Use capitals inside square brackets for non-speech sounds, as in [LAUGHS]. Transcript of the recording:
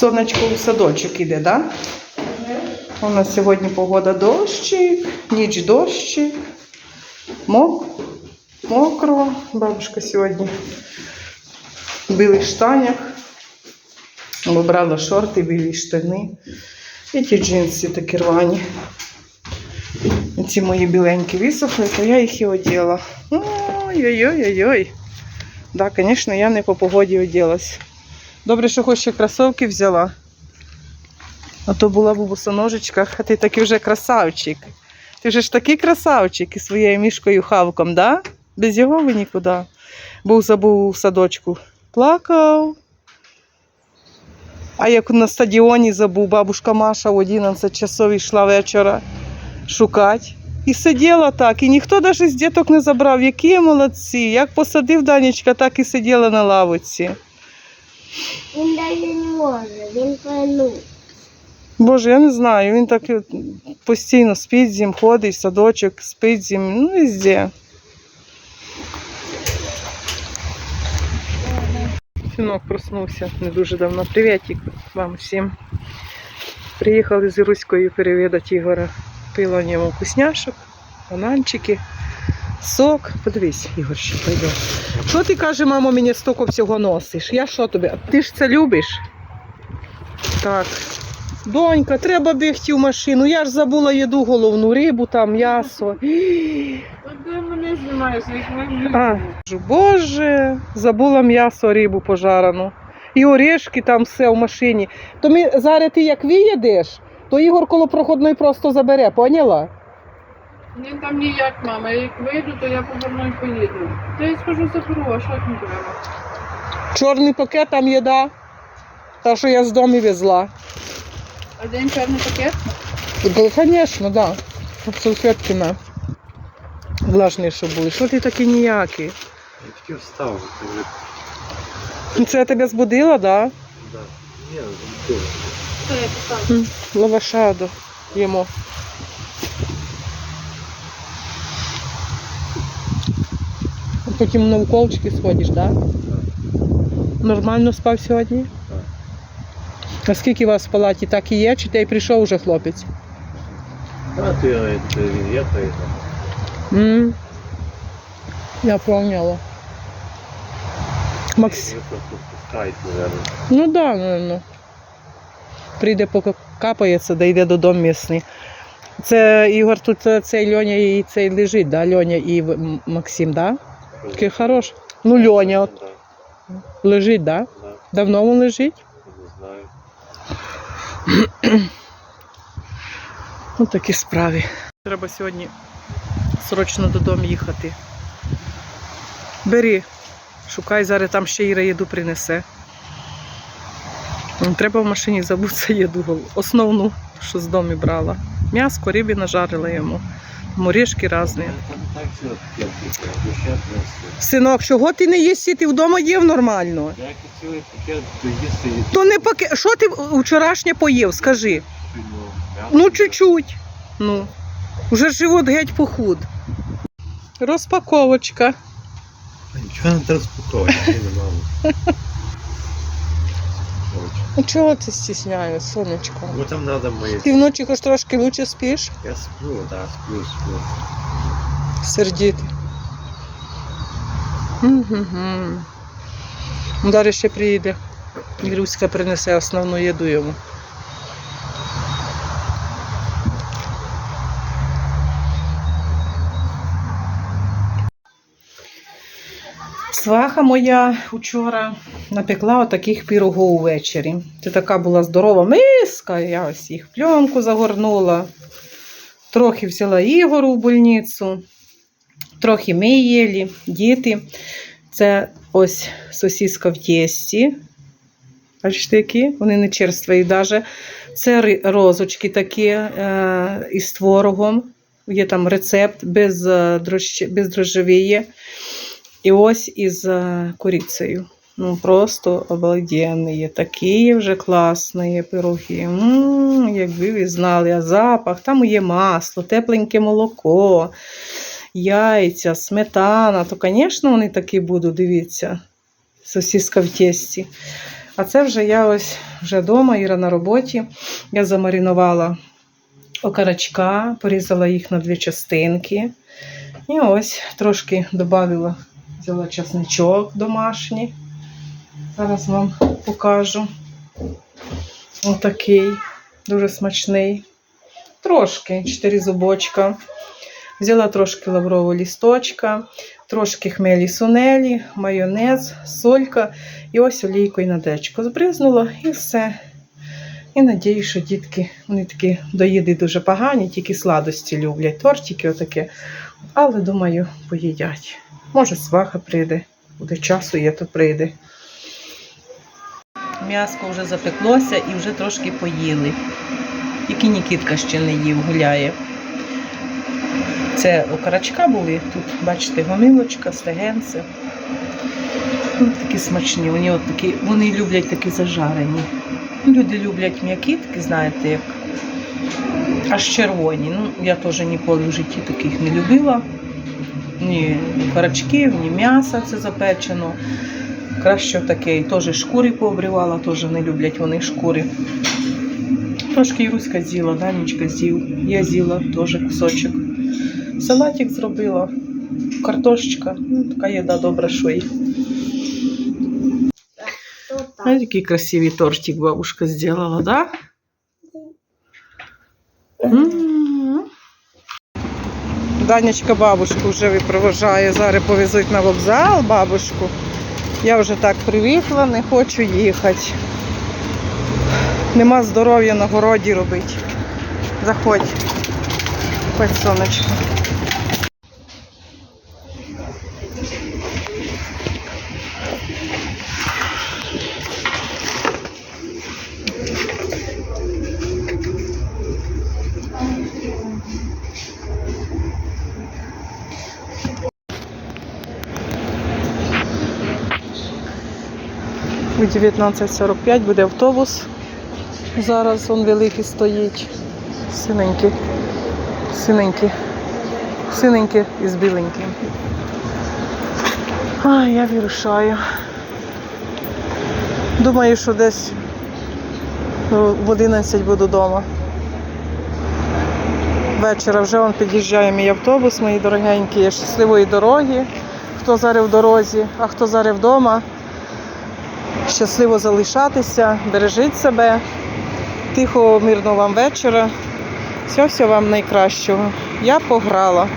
Сонечко у садочок іде, так? Да? У нас сьогодні погода дощик, ніч дощик. Мок, мокро. Бабушка сьогодні в білих штанях. Вибрала шорти, білі штани. І ті джинси такі рвані. І ці мої біленькі висохли, то я їх і оділа. Ой-ой-ой-ой. Да, звісно, я не по погоді оділась. Добре, що хоч ще кросовки взяла. А то була б у босоножечках, а ти такий вже красавчик. Ти вже ж такий красавчик із своєю мішкою хавком, да? Без його ви нікуди. Був забув у садочку. Плакав. А як на стадіоні забув, бабушка Маша в 11 часов йшла вечора шукати. І сиділа так, і ніхто навіть з діток не забрав. Які молодці. Як посадив Данечка, так і сиділа на лавиці. Він навіть не може, він панув. Боже, я не знаю. Він так постійно спить зім, ходить, садочок, спить зім, ну везде. Синок проснувся не дуже давно. Привітик вам всім. Приїхали з Іруською перевідати Ігора. Пила у нього вкусняшок, бананчики, сок. Подивись, Ігор, ще пойде. Що ти каже, мамо, мені стільки всього носиш? Я що тобі? Ти ж це любиш? Так. Донька, треба бігти в машину. Я ж забула їду головну рибу, там м'ясо. Ти мене знімаєш, як ви А, кажу, Боже, забула м'ясо, рибу пожарану. І орешки там все в машині. То ми зараз ти як виїдеш, то Ігор коло проходної просто забере, поняла? Ні, там ніяк, мама. Як вийду, то я поверну і поїду. Та я скажу заберу, а що не треба? Чорний пакет, там їда. Та, що я з дому везла. А день чорний пакет? Звісно, так. Да. Салфетки на. Влажні, що були. Що ти такий ніякий? Я тільки встав, Ну, Це я тебе збудила, так? Да? да. Ні, не Що я? М, Лавашадо їмо. Потім на уколчики сходиш, так? Да? Нормально спав сьогодні? А скільки у вас в палаті так і є, чи ти прийшов уже хлопець? А ти він є, м Я поняла. Макс... Мабуть. Ну так, да, напевно. Прийде, поки капається, да йде додому місний. Це Ігор, тут е, цей Льоня і цей лежить, да? Льоня і Максим, да? Такий хороший. Ну, Льоня от лежить, да? да, Давно він лежить? не знаю. [CLEARS THROAT] Ну, такі справи. Треба сьогодні срочно додому їхати. Бери, шукай, зараз там ще Іра їду принесе. Треба в машині забутися [LAUGHS] їду. Основну, що з дому брала. М'яско, рибі нажарила йому. Морішки різні. Синок, чого ти не їсти? Ти вдома їв нормально. Пакет, то То не паке. Що ти вчорашнє поїв? Скажи. ну, чуть-чуть. Ну, уже живот геть похуд. Розпаковочка. Нічого не треба спокоїти, [LAUGHS] Ну чого ти стісняєш, сонечко? Бо там треба моє. Ти вночі хоч трошки лучше спиш? Я сплю, так, сплю, сплю. Сердіти. Угу. Далі ще приїде. Іруська принесе основну їду йому. Сваха моя вчора напекла отаких пірогов увечері. Це така була здорова миска, я ось їх пленку загорнула. Трохи взяла Ігору в больницю, трохи ми їли, діти. Це ось сосиска в тісті. Бачите, які? Вони не черстві навіть. Це розочки такі е, із творогом. Є там рецепт без, е, без дрожжеві. І ось із е, курицею. Ну, просто обалденні. Такі вже класні пироги. М, Якби ви знали, а запах, там є масло, тепленьке молоко, яйця, сметана. То, звісно, вони такі будуть, дивіться. Сосиска в тесті. А це вже я ось вже вдома, Іра на роботі. Я замаринувала окарачка, порізала їх на дві частинки. І ось трошки додала, взяла часничок домашній. Зараз вам покажу. Отакий, дуже смачний. Трошки, 4 зубочка. Взяла трошки лаврового лісточка, трошки хмелі сунелі, майонез, солька і ось олійкою на дечко. Збризнула і все. І надію, що дітки, вони такі до їди дуже погані, тільки сладості люблять. Тортики отаке. Але думаю, поїдять. Може, сваха прийде. Буде часу є, то прийде. М'яско вже запеклося і вже трошки поїли. Тільки Нікітка ще не їв, гуляє. Це окарачка були. Тут, бачите, гомілочка, стегенце. Ну, такі смачні. Вони, от такі, вони люблять такі зажарені. Люди люблять м'які, такі, знаєте, як аж червоні. Ну, я теж ніколи в житті таких не любила. Ні карачків, ні м'яса це запечено. Краще таке, і теж шкури пообривала, теж не люблять вони шкури. Трошки Іруська з'їла, Данечка з'їв. Я з'їла теж кусочок. Салатик зробила, картошечка. Ну, така їда добра, що є. А який красивий тортик бабушка зробила, да? Данечка бабушку вже випроважає. Зараз повезуть на вокзал бабушку. Я вже так привикла, не хочу їхати. Нема здоров'я на городі робити. Заходь. Хоч сонечко. У 19.45 буде автобус. Зараз він великий стоїть. Синенький. Синенький. Синенький із біленьким. А, я вирушаю. Думаю, що десь ну, в 11 буду вдома. Вечора вже он під'їжджає мій автобус, мої дорогенькі. Щасливої дороги. Хто зараз в дорозі, а хто зараз вдома щасливо залишатися, бережіть себе, тихого, мирного вам вечора. Всього всього вам найкращого. Я пограла.